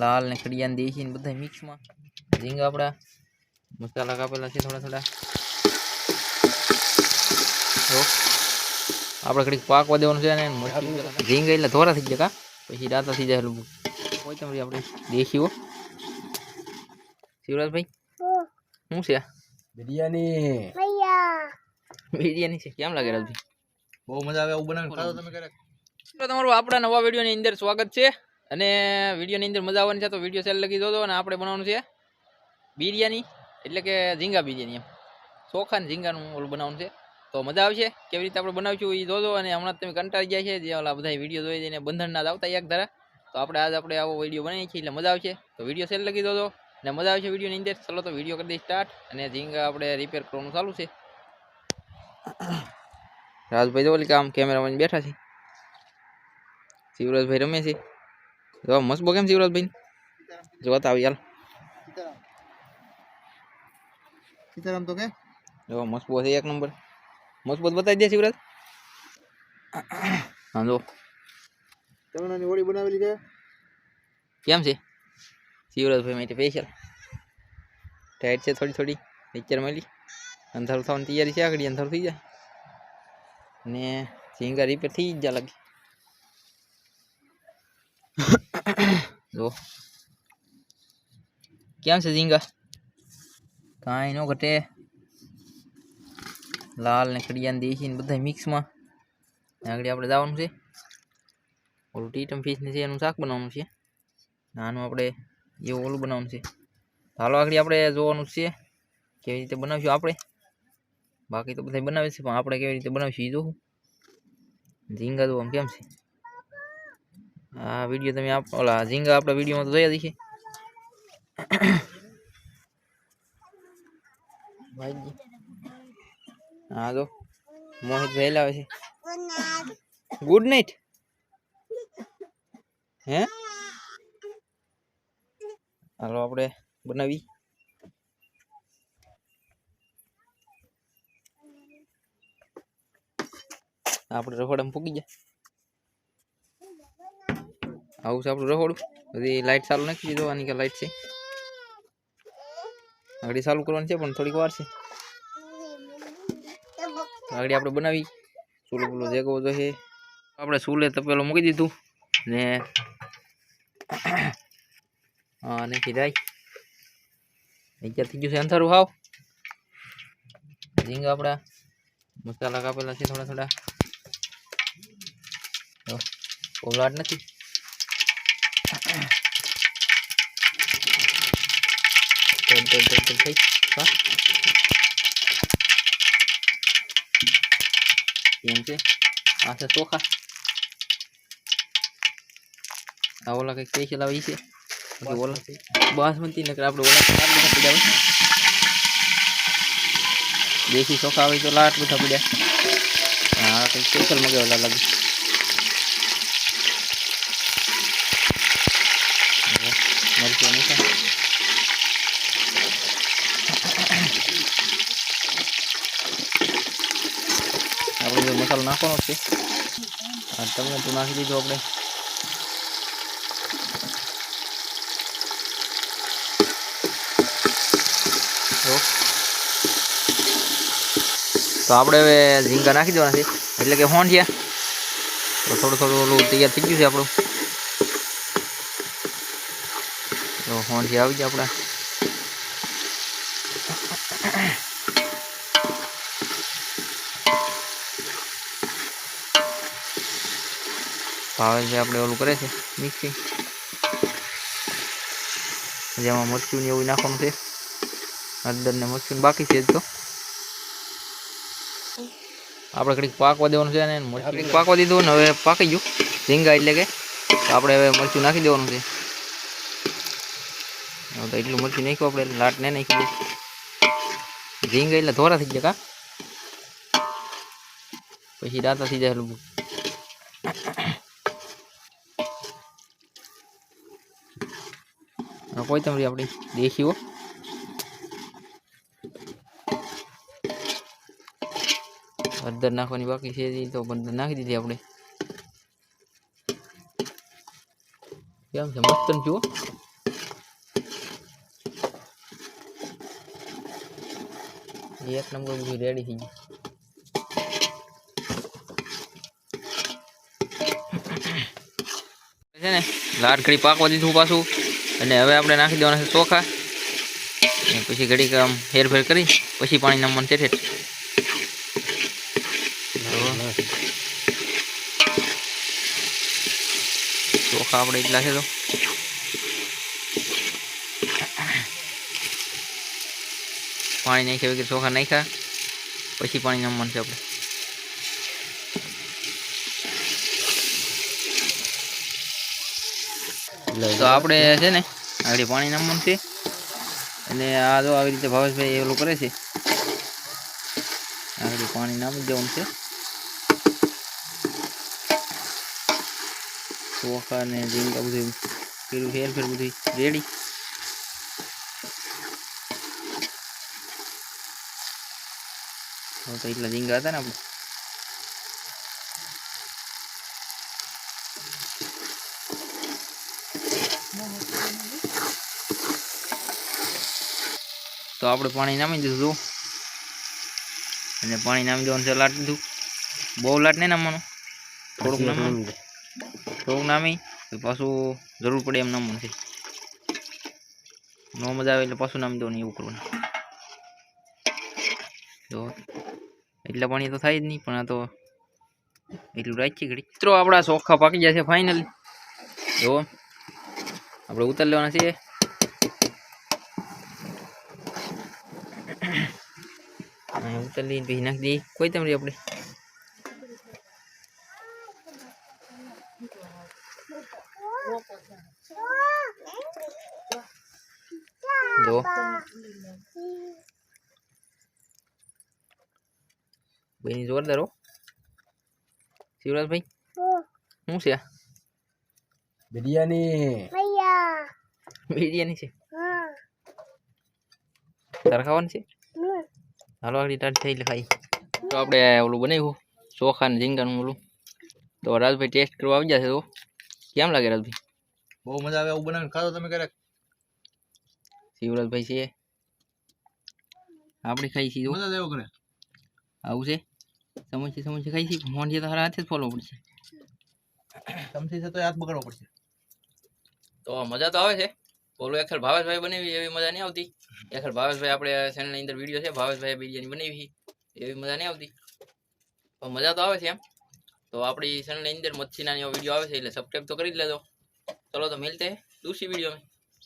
લાલ ને ખડિયા ને દેશી ને બધા મિક્સમાં ઝીંગા આપણા મસાલા કાપેલા છે થોડા થોડા. જો. આપણે ઘડીક પાકવા દેવાનું છે ને મરચું ઝીંગા એટલે ધોરા થઈ જાય કા? પછી દાતા થઈ જાય એટલું હોય તમારી આપણે દેશી હો. શિવરાજભાઈ શું છે આ? બિરયાની. બિરયાની છે. કેમ લાગે રાજભાઈ બહુ મજા આવે એવું બનાવીને ખાધો તમે ક્યારેક? તો તમારું આપણા નવા વિડીયોની અંદર સ્વાગત છે. અને વિડીયોની અંદર મજા આવવાની છે તો વીડિયો સેલ લખી દો અને આપણે બનાવવાનું છે બિરયાની, એટલે કે ઝીંગા બિરયાની એમ. ચોખા ને ઝીંગાનું ઓલું બનાવવાનું છે. તો મજા આવશે કેવી રીતે આપણે બનાવીશું એ જોજો અને હમણાં તમે કંટાળી ગયા છે, જે ઓલા બધા વીડિયો જોઈ જઈને બંધનના જ આવતા એક ધારા. તો આપણે આજ આપણે આવો વીડિયો બનાવીએ છીએ, એટલે મજા આવશે. તો વીડિયો સેલ લખી દો અને મજા આવશે વિડીયોની અંદર. ચલો તો વીડિયો કરી દઈએ સ્ટાર્ટ અને ઝીંગા આપણે રિપેર કરવાનું ચાલુ છે. રાજભાઈ જો ઓલી કામ કેમેરામાં બેઠા છે. શિવરાજભાઈ રમે છે. જો મસ્ત કેમ શિવરાજભાઈ જોતા આવી હાલ. સીતારામ તો કે? જો મસ્ત છે એક નંબર. મજબૂત બતાવી દે શિવરાજ હા જો. તમણાની ઓળી બનાવેલી છે. કેમ છે? શિવરાજભાઈ માટે સ્પેશિયલ ટાઈટ છે થોડી થોડી. પિક્ચર મળી. અંધારું થવાની તૈયારી છે આગળ અંધારું થઈ જાય. ને સિંગા રિપેર થઈ જ જા લાગે. જો. કેમ છે ઝીંગા? કાંઈ ન ઘટે. લાલ ને ખડિયા ને દેશી ને બધા મિક્સમાં આગળ આપણે જવાનું છે. ઓલું ટીટમ ફિશ ને છે, એનું શાક બનાવવાનું છે. નાનું આપણે એવું ઓલું બનાવવાનું છે. હાલો આગળ આપણે જોવાનું છે કેવી રીતે બનાવશું આપણે. બાકી તો બધા બનાવે છે, પણ આપણે કેવી રીતે બનાવીશું એ જોવું ઝીંગા જોવા કેમ છે? આ વીડિયો તમે આપ ઓલા ઝીંગા આપણા વિડીયોમાં તો જોયા ભાઈજી હા, જો. મોહિત ભાઈ છે. ગુડ નાઇટ હે? હાલો, આપણે બનાવી. આપણે રખોડામાં પૂકી જાય આવું છે આપણું રખોડું બધી લાઈટ ચાલુ નાખી દીધો આની કે લાઈટ છે. આગળ ચાલુ કરવાની છે પણ થોડીક વાર છે. આગળ આપણે બનાવી. ચૂલો પૂલો જેગો તો છે. આપણે ચૂલે તપેલો મૂકી દીધું. ને હા ને કીધાય અત્યારે થઈ ગયું છે અંધારું હાવ. ઝીંગા આપણા મસાલા કાપેલા છે થોડા થોડા. જો, ઓવલાટ નથી. તેલ તેલ તેલ થઈ હા એમ છે આ છે ચોખા આ ઓલા કંઈક આવે ઈ છે ઓલા બાસમતી નકર આપણે ઓલા પડ્યા દેશી ચોખા હોય તો લાટ બધા પડ્યા હા કંઈક સ્પેશિયલ મગાવેલા લાગે હવે મીઠા આપણે મસાલો નાખવાનો છે તમને ટમેટું નાખી દીધો આપણે તો આપણે હવે ઝીંગા નાખી દેવાના છે. એટલે કે હોન છે થોડું થોડું ઓલું તૈયાર થઈ ગયું છે આપણું. તો છે આવી જાય આપણા. ભાવે છે આપણે ઓલું કરે છે મિક્સિંગ જેમાં મરચું ને એવું નાખવાનું છે. અદર ને મરચું બાકી છે તો. આપણે ઘડીક પાકવા દેવાનું છે અને મરચું પાકવા દીધું ને હવે પાકી ગયું. ઝીંગા એટલે કે આપણે હવે મરચું નાખી દેવાનું છે. હવે તો એટલું મરચું નાખ્યું આપણે લાટ ને નાખી દે. ઝીંગા એટલે ધોરા થઈ ગયા કા? પછી દાંતા થઈ જાય એટલું આ કોઈ તમારી આપણી દેખીઓ હળદર નાખવાની બાકી છે તો હળદર નાખી દીધી આપણે. કેમ છે? મસ્ત જુઓ. એક નંબર બધું રેડી થઈ ગયું છે ને લાડકડી પાકવા દીધું પાછું અને હવે આપણે નાખી દેવાના છે ચોખા પછી ઘડીક આમ હેરફેર કરી પછી પાણી નમવાનું છે. ચોખા આપણે એટલા છે તો પાણી નાખ્યા વગર ચોખા નાખ્યા, પછી પાણી નાખવાનું છે આપણે. તો આપણે છે ને, આગળ પાણી નાખવાનું છે. અને આ જો આવી રીતે ભાવેશભાઈ એલું કરે છે. આગળ પાણી નામી દેવાનું છે. ચોખા ને ઝીંગા બધું પેલું ફેર બધું રેડી તો એટલા ઝીંગા હતા ને આપણે તો આપણે પાણી નામી દીધું અને પાણી નામી દેવાનું છે લાટ દીધું. બહુ લાટ નહીં નામવાનું. થોડુંક નામવાનું. થોડુંક નામી પાછું જરૂર પડે એમ નામવાનું છે. નો મજા આવે એટલે પાછું નામી દેવાનું એવું કરવાનું. તો એટલા પાણી તો થાય જ નહીં, પણ આ તો એટલું રાખીએ ઘડી. મિત્રો, આપણા ચોખ્ખા પાકી ગયા છે ફાઇનલી જો, આપણે ઉતાર લેવાના છીએ. ઉતાર લઈને પછી નાખી દઈએ. કોઈ તમારી આપણે? જો. ભાઈ જોરદાર હો શિવરાજભાઈ શું છે બિરયાની. બિરયાની છે? તારે ખાવાની છે? હાલો આગળ ટાટ થઈ ખાઈ તો આપણે ઓલું બનાવ્યું ચોખા ને ઝીંગાનું ઓલું. તો રાજભાઈ ટેસ્ટ કરવા આવી જશે તો. કેમ લાગે રાજભાઈ? બહુ મજા આવે એવું બનાવીને ખાધો તમે ક્યારેક? શિવરાજભાઈ છે. આપણે ખાઈ છીએ મજા જ એવું કરે? આવું છે? સમોસી સમોસી ખાઈ છે? મોંઢી તો હારા હાથે ફોલો પડશે. સમસી છે તો હાથ બગાડવો પડશે. તો મજા તો આવે છે. બોલો એખર ભાવેશભાઈ બનાવી એવી મજા નહીં આવતી. એખર ભાવેશભાઈ આપણે ચેનલની અંદર વીડિયો છે ભાવેશભાઈ બિરયાની બનાવી એવી મજા નહીં આવતી. પણ મજા તો આવે છે એમ. તો આપણી ચેનલની અંદર મચ્છીના વીડિયો આવે છે એટલે સબસ્ક્રાઈબ તો કરી જ લેજો. ચલો તો મિલતે દૂસરી વીડિયો